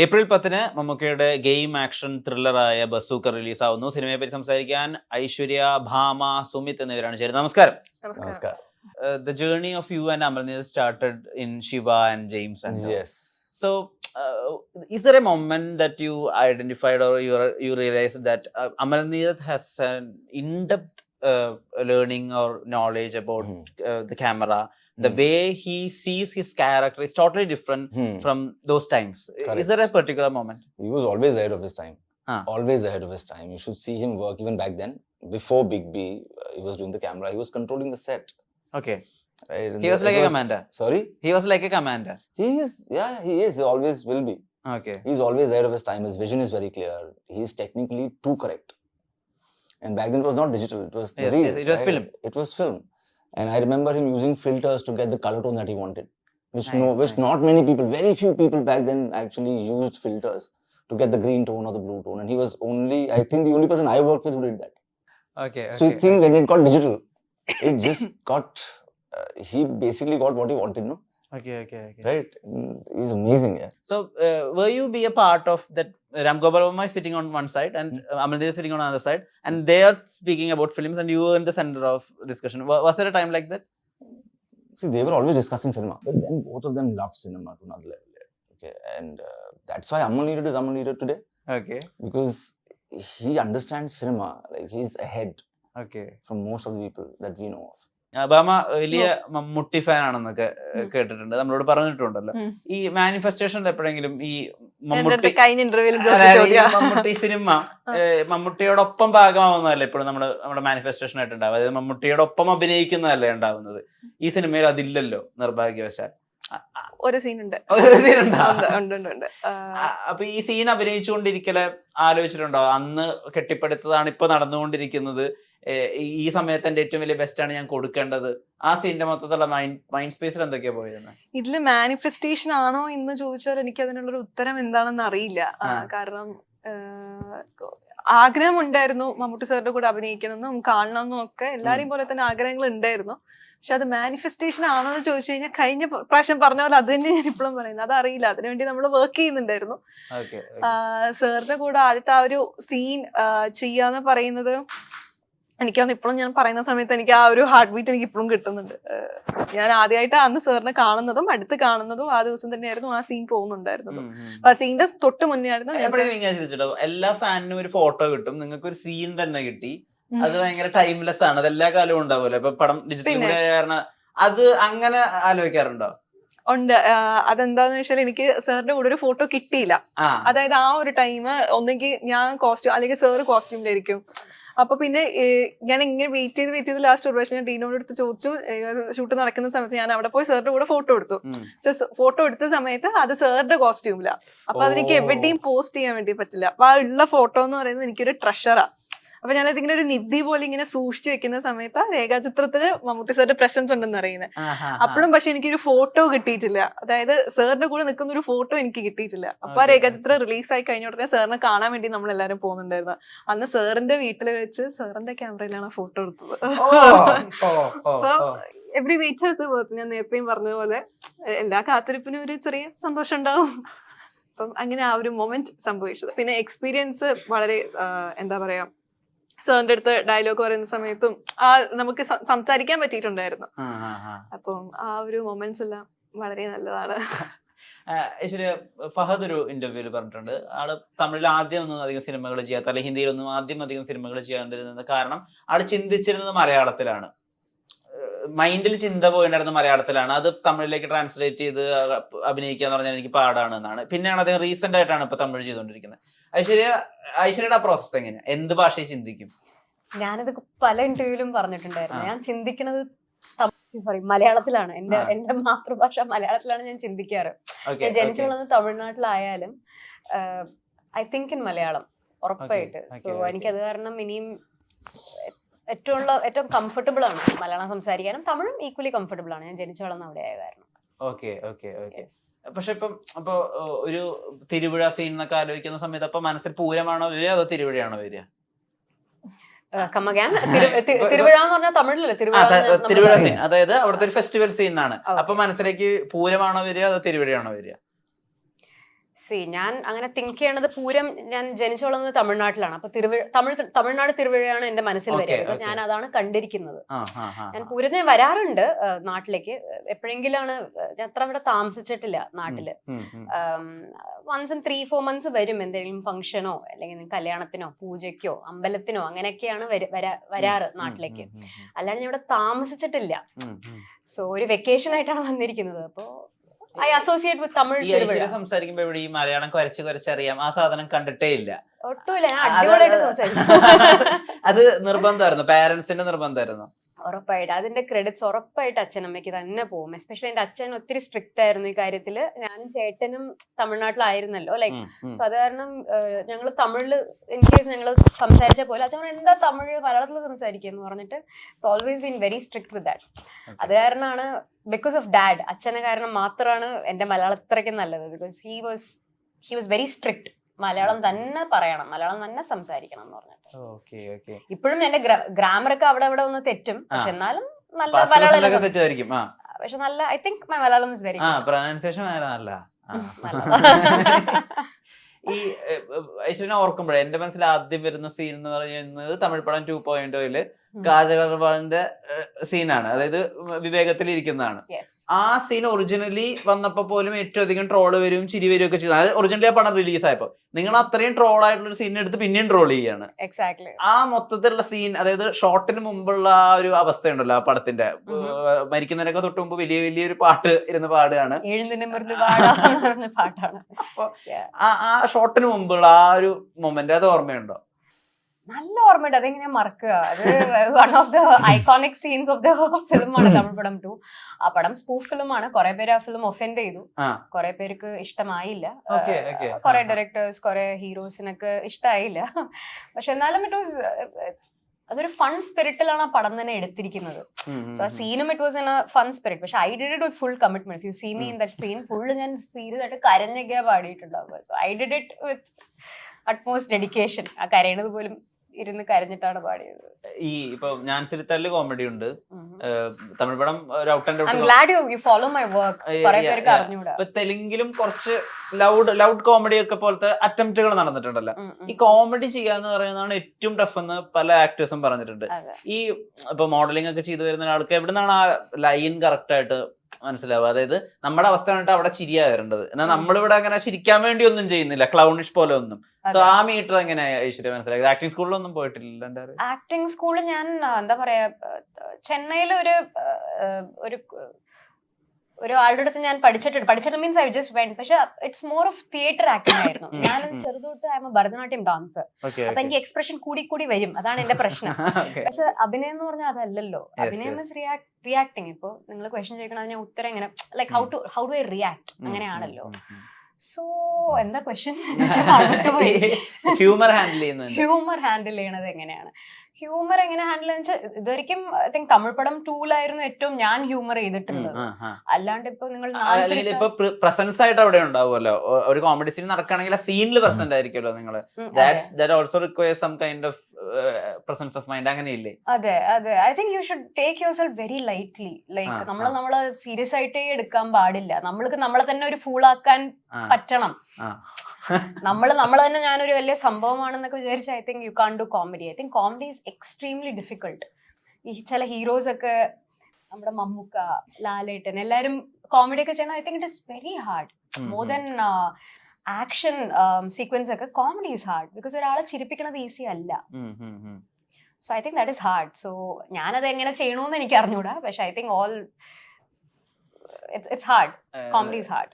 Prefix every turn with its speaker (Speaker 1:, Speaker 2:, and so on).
Speaker 1: April പത്തിന് മമ്മൂക്കയുടെ game action ത്രില്ലറായ ബസൂക്ക റിലീസാവുന്നു. സിനിമയെ പറ്റി സംസാരിക്കാൻ ഐശ്വര്യ ഭാമ സുമിത് എന്നിവരാണ് ചേരുന്നത്. നമസ്കാരം.
Speaker 2: നമസ്കാരം.
Speaker 1: The journey of you and Amalneeth started in Shiva and James and
Speaker 2: is
Speaker 1: So, uh, is there a moment that you identified or you has an that learning or an in-depth uh, learning or knowledge about the?
Speaker 2: Hmm.
Speaker 1: way he sees his character is totally different from those times. Is there a particular moment?
Speaker 2: he was always ahead of his time.
Speaker 1: Ah.
Speaker 2: Always ahead of his time. You should see him work even back then. Before Big B, uh, he was doing the camera. He was controlling the set.
Speaker 1: Okay,
Speaker 2: Right?
Speaker 1: He was
Speaker 2: it
Speaker 1: like a commander.
Speaker 2: Sorry,
Speaker 1: He was like a commander.
Speaker 2: he is. Yeah, he is. He always will be.
Speaker 1: Okay.
Speaker 2: He's always ahead of his time. His vision is very clear. He's technically too correct. And back then it was not digital. It was the
Speaker 1: Yes,
Speaker 2: reels,
Speaker 1: yes, it was
Speaker 2: right?
Speaker 1: film.
Speaker 2: It was film. And I remember him using filters to get the color tone that he wanted, which no, which
Speaker 1: nice.
Speaker 2: not many people, very few people back then actually used filters to get the green tone or the blue tone. And he was only, I think, the only person I worked with who did that.
Speaker 1: Okay.
Speaker 2: So you think when it got digital, it just got, uh, he basically got what he wanted, no?
Speaker 1: Okay. Okay. Okay.
Speaker 2: Right? Mm, He's amazing, yeah.
Speaker 1: So, uh, were you be a part of that? Ram Gopal Verma is sitting on one side and uh, Amal is sitting on the other side, and they are speaking about films, and you were in the center of discussion. Wa- Was there a time like that?
Speaker 2: See, they were always discussing cinema, but then both of them loved cinema to another level. yeah. Okay, and uh, that's why Amal Neerad is Amal Neerad today
Speaker 1: Okay.
Speaker 2: because he understands cinema. Like he's ahead
Speaker 1: Okay.
Speaker 2: from most of the people that we know of.
Speaker 1: അബാമ വലിയ Mammootty fan ആണെന്നൊക്കെ കേട്ടിട്ടുണ്ട്. നമ്മളോട് പറഞ്ഞിട്ടുണ്ടല്ലോ. ഈ മാനിഫെസ്റ്റേഷനിൽ എപ്പോഴെങ്കിലും ഈ മമ്മൂട്ടി മമ്മൂട്ടി സിനിമ മമ്മൂട്ടിയോടൊപ്പം ഭാഗമാവുന്നതല്ലേ ഇപ്പോഴും നമ്മൾ നമ്മുടെ മാനിഫെസ്റ്റേഷൻ ആയിട്ട് ഉണ്ടാവുക അതായത് മമ്മൂട്ടിയോടൊപ്പം അഭിനയിക്കുന്നതല്ലേ ഉണ്ടാവുന്നത്? ഈ സിനിമയിൽ അതില്ലല്ലോ നിർഭാഗ്യവശാൽ.
Speaker 3: ഒരു സീനുണ്ട്.
Speaker 1: ഒരു അപ്പൊ ഈ സീൻ അഭിനയിച്ചുകൊണ്ടിരിക്കലെ ആലോചിച്ചിട്ടുണ്ടോ? അന്ന് കെട്ടിപ്പടുത്തതാണ് ഇപ്പൊ നടന്നുകൊണ്ടിരിക്കുന്നത്. ഈ- സമയത്ത് എന്റെ ഏറ്റവും വലിയ ബെസ്റ്റ് ആണ് ഞാൻ കൊടുക്കേണ്ടത്. ആ സീനിന്റെ മൊത്തത്തിലുള്ള മൈൻഡ് മൈൻഡ് സ്പേസിൽ എന്തൊക്കെയാ പോയിരുന്നത്
Speaker 3: ഇതിൽ മാനിഫെസ്റ്റേഷൻ ആണോ എന്ന് ചോദിച്ചാൽ എനിക്ക് അതിനുള്ളൊരു ഉത്തരം എന്താണെന്ന് അറിയില്ല. കാരണം ആഗ്രഹം ഉണ്ടായിരുന്നു മമ്മൂട്ടി സാറിന്റെ കൂടെ അഭിനയിക്കണമെന്നും കാണണമെന്നും ഒക്കെ എല്ലാരെയും പോലെ തന്നെ ആഗ്രഹങ്ങൾ ഉണ്ടായിരുന്നു പക്ഷെ അത് മാനിഫെസ്റ്റേഷൻ ആണോ എന്ന് ചോദിച്ചു കഴിഞ്ഞാൽ കഴിഞ്ഞ പ്രാവശ്യം പറഞ്ഞ പോലെ അത് തന്നെ ഞാൻ ഇപ്പോഴും പറയുന്നത്. അതറിയില്ല. അറിയില്ല അതിനുവേണ്ടി നമ്മൾ വർക്ക് ചെയ്യുന്നുണ്ടായിരുന്നു. സാറിന്റെ കൂടെ ആദ്യത്തെ ആ ഒരു സീൻ ചെയ്യാന്ന് പറയുന്നത് എനിക്ക് ഇപ്പോഴും ഞാൻ പറയുന്ന സമയത്ത് എനിക്ക് ആ ഒരു ഹാർട്ട് ബീറ്റ് എനിക്ക് ഇപ്പോഴും കിട്ടുന്നുണ്ട്. ഞാൻ ആദ്യമായിട്ട് അന്ന് സാറിനെ കാണുന്നതും അടുത്ത് കാണുന്നതും ആ ദിവസം തന്നെയായിരുന്നു ആ സീൻ പോകുന്നുണ്ടായിരുന്നതും. അപ്പൊ ആ സീനിന്റെ തൊട്ട് മുന്നേ ആയിരുന്നു ഞാൻ
Speaker 1: എല്ലാ ഫാനിനും ഒരു ഫോട്ടോ കിട്ടും. നിങ്ങൾക്ക് ഒരു സീൻ തന്നെ കിട്ടി. അത് ഭയങ്കര ടൈംലെസ് ആണ്. അത് എല്ലാ കാലവും ഉണ്ടാവുമല്ലോ. ഇപ്പൊ പടം ഡിജിറ്റൽ കാരണം അത് അങ്ങനെ ആലോചിക്കാറുണ്ടോ?
Speaker 3: ഉണ്ട്. അതെന്താന്ന് വെച്ചാൽ എനിക്ക് സാറിന്റെ കൂടെ ഒരു ഫോട്ടോ കിട്ടിയില്ല. അതായത് ആ ഒരു ടൈം ഒന്നെങ്കിൽ ഞാൻ കോസ്റ്റ്യൂം അല്ലെങ്കിൽ സാറ് കോസ്റ്റ്യൂമിലായിരിക്കും അപ്പൊ പിന്നെ ഞാൻ ഇങ്ങനെ വെയിറ്റ് ചെയ്ത് വെയിറ്റ് ചെയ്ത് ലാസ്റ്റ് ഒരു പ്രാവശ്യം ഞാൻ ഡീനോട് എടുത്ത് ചോദിച്ചു ഷൂട്ട് നടക്കുന്ന സമയത്ത് ഞാൻ അവിടെ പോയി സാറിന്റെ കൂടെ ഫോട്ടോ എടുത്തു. ഫോട്ടോ എടുത്ത സമയത്ത് അത് സാറിന്റെ കോസ്റ്റ്യൂമില്ല അപ്പൊ അതെനിക്ക് എവിടെയും പോസ്റ്റ് ചെയ്യാൻ വേണ്ടി പറ്റില്ല. അപ്പൊ ആ ഉള്ള ഫോട്ടോ എന്ന് പറയുന്നത് എനിക്കൊരു ട്രഷറാ അപ്പൊ ഞാനത് ഇങ്ങനെ ഒരു നിധി പോലെ ഇങ്ങനെ സൂക്ഷിച്ചു വെക്കുന്ന സമയത്ത് ആ രേഖാചിത്രത്തിന് മമ്മൂട്ടി സാറിന്റെ പ്രസൻസ് ഉണ്ടെന്ന് അറിയുന്നത് അപ്പോഴും പക്ഷെ എനിക്കൊരു ഫോട്ടോ കിട്ടിയിട്ടില്ല. അതായത് സാറിന്റെ കൂടെ നിൽക്കുന്ന ഒരു ഫോട്ടോ എനിക്ക് കിട്ടിയിട്ടില്ല. അപ്പൊ ആ. രേഖാചിത്രം റിലീസ് ആയി കഴിഞ്ഞ ഉടനെ സാറിനെ കാണാൻ വേണ്ടി നമ്മൾ എല്ലാവരും പോകുന്നുണ്ടായിരുന്നു. അന്ന് സാറിന്റെ വീട്ടിൽ വെച്ച് സാറിന്റെ ക്യാമറയിലാണ് ആ ഫോട്ടോ എടുത്തത്. എവറി വെയിറ്റ് ഹാസ് വർത്ത് ഞാൻ നേരത്തെയും പറഞ്ഞതുപോലെ എല്ലാ കാത്തിരിപ്പിനും ഒരു ചെറിയ സന്തോഷം ഉണ്ടാവും. അപ്പം അങ്ങനെ ആ ഒരു മൊമെന്റ് സംഭവിച്ചത്. പിന്നെ എക്സ്പീരിയൻസ് വളരെ എന്താ പറയാ സാറിന്റെ അടുത്ത് ഡയലോഗ് പറയുന്ന സമയത്തും ആ നമുക്ക് സംസാരിക്കാൻ പറ്റിയിട്ടുണ്ടായിരുന്നു. അപ്പം ആ ഒരു മൊമെന്റ്സ് എല്ലാം വളരെ നല്ലതാണ്.
Speaker 1: ഫഹദ് ഒരു ഇന്റർവ്യൂവിൽ പറഞ്ഞിട്ടുണ്ട്. ആൾ തമിഴിൽ ആദ്യം ഒന്നും അധികം സിനിമകൾ ചെയ്യാത്ത അല്ലെങ്കിൽ ഹിന്ദിയിലൊന്നും ആദ്യം അധികം സിനിമകൾ ചെയ്യാണ്ടിരുന്നത് കാരണം ആൾ ചിന്തിച്ചിരുന്നത് മലയാളത്തിലാണ്. മൈൻഡിൽ ചിന്ത പോയിണ്ടായിരുന്ന മലയാളത്തിലാണ്. അത് തമിഴിലേക്ക് ട്രാൻസ്ലേറ്റ് ചെയ്ത് അഭിനയിക്കുക എന്ന് പറഞ്ഞാൽ എനിക്ക് പാടാണ് എന്നാണ് പിന്നെയാണ് അദ്ദേഹം റീസെന്റ് ആയിട്ടാണ് ഇപ്പൊ തമിഴ് ചെയ്തുകൊണ്ടിരിക്കുന്നത് ഐശ്വര്യ ഐശ്വര്യയുടെ ആ പ്രോസസ് എങ്ങനെയാ? എന്ത് ഭാഷയിൽ ചിന്തിക്കും?
Speaker 4: ഞാനത് പല ഇന്റർവ്യൂവിലും പറഞ്ഞിട്ടുണ്ടായിരുന്നു. ഞാൻ ചിന്തിക്കുന്നത് സോറി മലയാളത്തിലാണ്. എന്റെ. എന്റെ മാതൃഭാഷ മലയാളത്തിലാണ് ഞാൻ ചിന്തിക്കാറ്. ഞാൻ ജനിച്ചു വളർന്നത് തമിഴ്നാട്ടിലായാലും ഐ തിങ്ക് ഇൻ മലയാളം ഉറപ്പായിട്ട്. സോ. എനിക്കത് കാരണം ഇനിയും ഏറ്റവും ഉള്ള ഏറ്റവും കംഫർട്ടബിൾ ആണ് മലയാളം സംസാരിക്കാനും. തമിഴും ഈക്വലി കംഫർട്ടബിൾ ആണ്. ഞാൻ ജനിച്ചു വളർന്ന അവിടെ ആയ കാരണം
Speaker 1: ഓക്കെ ഓക്കെ ഓക്കെ പക്ഷെ ഇപ്പം അപ്പൊ ഒരു തിരുവിഴ സീൻ എന്നൊക്കെ ആലോചിക്കുന്ന സമയത്ത് അപ്പൊ മനസ്സിൽ പൂരമാണോ വരിക അതോ തിരുവിഴയാണോ വരിക?
Speaker 4: തിരുവിഴ എന്ന് പറഞ്ഞാൽ തമിഴിലല്ലേ? തിരുവിഴ.
Speaker 1: സീൻ അതായത് അവിടുത്തെ ഒരു ഫെസ്റ്റിവൽ സീൻ ആണ് അപ്പൊ മനസ്സിലേക്ക് പൂരമാണോ വരിക അതോ തിരുവിഴയാണോ വരിക?
Speaker 4: സി ഞാൻ അങ്ങനെ തിങ്ക് ചെയ്യണത് പൂരം ഞാൻ ജനിച്ചു വളർന്നത് തമിഴ്നാട്ടിലാണ്. അപ്പൊ തിരുവ തമിഴ് തമിഴ്നാട് തിരുവഴയാണ് എന്റെ മനസ്സിൽ
Speaker 1: വരുന്നത്.
Speaker 4: ബിക്കോസ് ഞാൻ അതാണ് കണ്ടിരിക്കുന്നത്.
Speaker 1: ഞാൻ ആ,
Speaker 4: ഞാൻ. പൂരത്തിന് വരാറുണ്ട് നാട്ടിലേക്ക്. എപ്പോഴെങ്കിലാണ് ഞാൻ അത്ര അവിടെ താമസിച്ചിട്ടില്ല
Speaker 1: നാട്ടിൽ.
Speaker 4: Once in three four months വരും എന്തെങ്കിലും ഫംഗ്ഷനോ അല്ലെങ്കിൽ കല്യാണത്തിനോ പൂജയ്ക്കോ അമ്പലത്തിനോ അങ്ങനെയൊക്കെയാണ് വര- വരാ- വരാറ് നാട്ടിലേക്ക്. അല്ലാണ്ട് ഞാൻ ഇവിടെ താമസിച്ചിട്ടില്ല. സോ ഒരു വെക്കേഷൻ ആയിട്ടാണ് വന്നിരിക്കുന്നത്. അപ്പോ ഐ അസോസിയേറ്റ് വിത്ത് തമിഴ്
Speaker 1: ഈ സംസാരിക്കുമ്പോ ഇവിടെ ഈ മലയാളം കുരച്ച് കുരച്ചറിയാം. ആ സാധനം കണ്ടിട്ടേ ഇല്ല.
Speaker 4: ഒട്ടുമില്ല.
Speaker 1: അത് നിർബന്ധമായിരുന്നു. പാരന്റ്സിന്റെ നിർബന്ധമായിരുന്നു.
Speaker 4: ഉറപ്പായിട്ട്. അതിന്റെ ക്രെഡിറ്റ്സ് ഉറപ്പായിട്ട് അച്ഛനമ്മയ്ക്ക് തന്നെ പോകും. എസ്പെഷ്യലി എന്റെ അച്ഛൻ ഒത്തിരി സ്ട്രിക്റ്റ് ആയിരുന്നു ഈ കാര്യത്തിൽ. ഞാനും ചേട്ടനും തമിഴ്നാട്ടിലായിരുന്നല്ലോ ലൈക്ക്
Speaker 1: ഉം.
Speaker 4: സോ അത് കാരണം ഞങ്ങൾ തമിഴിൽ ഇൻ കേസ് ഞങ്ങൾ സംസാരിച്ച പോലെ അച്ഛൻ എന്താ തമിഴ്? മലയാളത്തിൽ സംസാരിക്കുക എന്ന് പറഞ്ഞിട്ട് it's always been very strict with that അത് കാരണമാണ് ബിക്കോസ് ഓഫ് ഡാഡ് അച്ഛനെ കാരണം മാത്രമാണ് എന്റെ മലയാളം ഇത്രയ്ക്ക് നല്ലത്. Because he was he was very strict Malayalam തന്നെ പറയണം മലയാളം തന്നെ സംസാരിക്കണം എന്ന് പറഞ്ഞിട്ട് ഇപ്പോഴും എന്റെ ഗ്രാമർ ഒക്കെ അവിടെ അവിടെ ഒന്ന് തെറ്റും പക്ഷെ. എന്നാലും നല്ല മലയാളം പക്ഷെ നല്ല I think my Malayalam is very
Speaker 1: pronunciation നല്ല. ഈ ഐശ്വര്യനെ ഓർക്കുമ്പോഴേ എന്റെ മനസ്സിൽ ആദ്യം വരുന്ന സീൻ എന്ന് പറയുന്നത് തമിഴ് പടം ടു പോയിന്റ്
Speaker 4: ഓയിൽ.
Speaker 1: കാജകർവാളിന്റെ സീനാണ്. അതായത് വിവേകത്തിൽ ഇരിക്കുന്നതാണ് ആ സീൻ ഒറിജിനലി വന്നപ്പോ പോലും ഏറ്റവും അധികം ട്രോൾ വരും ചിരി വരും ഒക്കെ ചെയ്യുന്നത് അതായത് ഒറിജിനലി ആ പടം റിലീസ് ആയപ്പോ നിങ്ങൾ അത്രയും ട്രോൾ ആയിട്ടുള്ള ഒരു സീൻ എടുത്ത് പിന്നെയും ട്രോൾ ചെയ്യാണ്.
Speaker 4: എക്സാക്ട്ലി
Speaker 1: ആ മൊത്തത്തിലുള്ള സീൻ അതായത് ഷോർട്ടിന് മുമ്പുള്ള ആ ഒരു അവസ്ഥയുണ്ടല്ലോ ആ പടത്തിന്റെ. മരിക്കുന്നതിനൊക്കെ തൊട്ട് മുമ്പ് വലിയ വലിയൊരു പാട്ട് ഇരുന്ന് പാടുകയാണ്.
Speaker 4: പാട്ടാണ്
Speaker 1: അപ്പൊ. ആ ആ ഷോട്ടിന് മുമ്പുള്ള ആ ഒരു മൊമെന്റ് അത് ഓർമ്മയുണ്ടോ?
Speaker 4: നല്ല ഓർമ്മയുണ്ട്. അതെങ്ങനെ മറക്കുക. അത് one of the iconic scenes of the ഫിലിമാണ് തമിഴ് പടം ടു ആ പടം സ്പൂഫ് ഫിലിമാണ് കുറെ പേര് ആ ഫിലിം ഒഫെൻഡ് ചെയ്തു. കുറെ പേർക്ക് ഇഷ്ടമായില്ല. കുറെ. ഡയറക്ടേഴ്സ് കുറെ ഹീറോസിനൊക്കെ ഇഷ്ടമായില്ല പക്ഷെ എന്നാലും ഇറ്റ് വാസ് അതൊരു ഫൺ സ്പിരിറ്റിലാണ് ആ പടം തന്നെ എടുത്തിരിക്കുന്നത്. സോ ആ സീനും it was in a fun spirit പക്ഷെ I did it with full commitment you see me in that scene full ഞാൻ സീരിയസ് ആയിട്ട് കരഞ്ഞൊക്കെയാ പാടിയിട്ടുണ്ടാവുക. So I did it with utmost dedication ആ കരയണത് പോലും ഇരുന്ന് കരഞ്ഞിട്ടാണ് പാടിയത്.
Speaker 1: ഈ ഇപ്പൊ ഞാൻ സിരിത്തല്ല് കോമഡി ഉണ്ട് തമിഴ് പടം ഒരു out and
Speaker 4: glad you follow my work
Speaker 1: Yeah,
Speaker 4: കുറെ
Speaker 1: yeah,
Speaker 4: പേർക്ക് അറിഞ്ഞൂടാ.
Speaker 1: ഇപ്പൊ തെലുങ്കിലും കുറച്ച് ലൗഡ് ലൗഡ് കോമഡി ഒക്കെ പോലത്തെ അറ്റംപ്റ്റുകൾ നടന്നിട്ടുണ്ടല്ലോ. ഈ കോമഡി ചെയ്യാന്ന് പറയുന്നതാണ് ഏറ്റവും ടഫ് എന്ന് പല ആക്ടേഴ്സും പറഞ്ഞിട്ടുണ്ട്. ഈ ഇപ്പൊ മോഡലിംഗ് ഒക്കെ ചെയ്തു വരുന്ന ഒരാൾക്ക് എവിടുന്നാണ് ആ ലൈൻ കറക്റ്റ് ആയിട്ട് മനസ്സിലാവുക അതായത് നമ്മുടെ അവസ്ഥ കണ്ടിട്ട് അവിടെ ചിരിയാ വരേണ്ടത്. എന്നാൽ. നമ്മളിവിടെ അങ്ങനെ ചിരിക്കാൻ വേണ്ടി ഒന്നും ചെയ്യുന്നില്ല. ക്ലൗണിഷ് പോലെ ഒന്നും. സോ ആ മീറ്റർ എങ്ങനെയാ ഐശ്വര്യ മനസ്സിലായത്? ആക്ടിംഗ് സ്കൂളിലൊന്നും പോയിട്ടില്ല ആക്ടിങ്.
Speaker 4: ആക്ടിംഗ് സ്കൂളിൽ ഞാൻ എന്താ പറയാ ചെന്നൈയിൽ ഒരു ഒരു ഒരു ആളുടെ അടുത്ത് ഞാൻ പഠിച്ചിട്ടുണ്ട്. പഠിച്ചിട്ട് മീൻസ് ഐ ജസ്റ്റ് വെന്റ് പക്ഷെ it's more of theatre acting ആയിരുന്നു. ഞാൻ ചെറുതോട്ട് ഐ എം ഭരതനാട്യം ഡാൻസർ അപ്പൊ. എനിക്ക് എക്സ്പ്രഷൻ കൂടി കൂടി വരും. അതാണ് എന്റെ പ്രശ്നം. പക്ഷെ അഭിനയം എന്ന് പറഞ്ഞാൽ അതല്ലല്ലോ. അഭിനയം റിയാക്ടിങ് ഇപ്പൊ നിങ്ങൾ ക്വസ്റ്റ്യൻ ചോദിക്കണം ഞാൻ ഉത്തരം എങ്ങനെ like how to how do I react അങ്ങനെയാണല്ലോ. സോ എന്താ ക്വസ്റ്റ്യൻ
Speaker 1: ഹ്യൂമർ ഹാൻഡിൽ ചെയ്യുന്നത്
Speaker 4: ഹ്യൂമർ ഹാൻഡിൽ ചെയ്യണത് എങ്ങനെയാണ്? ഹ്യൂമർ എങ്ങനെ ഹാൻഡിൽ വെച്ചാൽ ഇതൊരിക്കും ഐ തിങ്ക് തമിഴ് പടം ടൂലായിരുന്നു ഏറ്റവും ഞാൻ ഹ്യൂമർ ചെയ്തിട്ടുള്ളത്. അല്ലാണ്ട് ഇപ്പൊ നിങ്ങൾ
Speaker 1: അല്ലെങ്കിൽ ഇപ്പൊ പ്രസൻസ് ആയിട്ട് അവിടെ ഉണ്ടാവുമല്ലോ. ഒരു കോമഡി സീൻ നടക്കുകയാണെങ്കിൽ ആ സീനിൽ പ്രസന്റ് ആയിരിക്കുമല്ലോ നിങ്ങൾ that also require some kind of presence of mind അങ്ങനെയില്ലേ?
Speaker 4: അതെ അതെ. I think you should take yourself very lightly like നമ്മൾ
Speaker 1: നമ്മൾ.
Speaker 4: നമ്മളെ സീരിയസ് ആയിട്ടേ എടുക്കാൻ പാടില്ല. നമ്മൾക്ക് നമ്മളെ തന്നെ ഒരു ഫൂളാക്കാൻ ആക്കാൻ പറ്റണം. നമ്മൾ നമ്മൾ തന്നെ ഞാനൊരു വലിയ സംഭവമാണെന്നൊക്കെ വിചാരിച്ച I think you can do comedy I think comedy is extremely difficult ഈ ചില ഹീറോസ് ഒക്കെ നമ്മുടെ മമ്മൂക്ക ലാലേട്ടൻ എല്ലാവരും കോമഡി ഒക്കെ ചെയ്യണം I think it is very hard more. Than action sequence ഒക്കെ കോമഡി ഈസ് ഹാർഡ് ബിക്കോസ് ഒരാളെ ചിരിപ്പിക്കണത് ഈസി അല്ല. So I think that is hard so ഞാനത് എങ്ങനെ ചെയ്യണമെന്ന് എനിക്ക് അറിഞ്ഞൂടാ പക്ഷെ I think all it's hard comedy is hard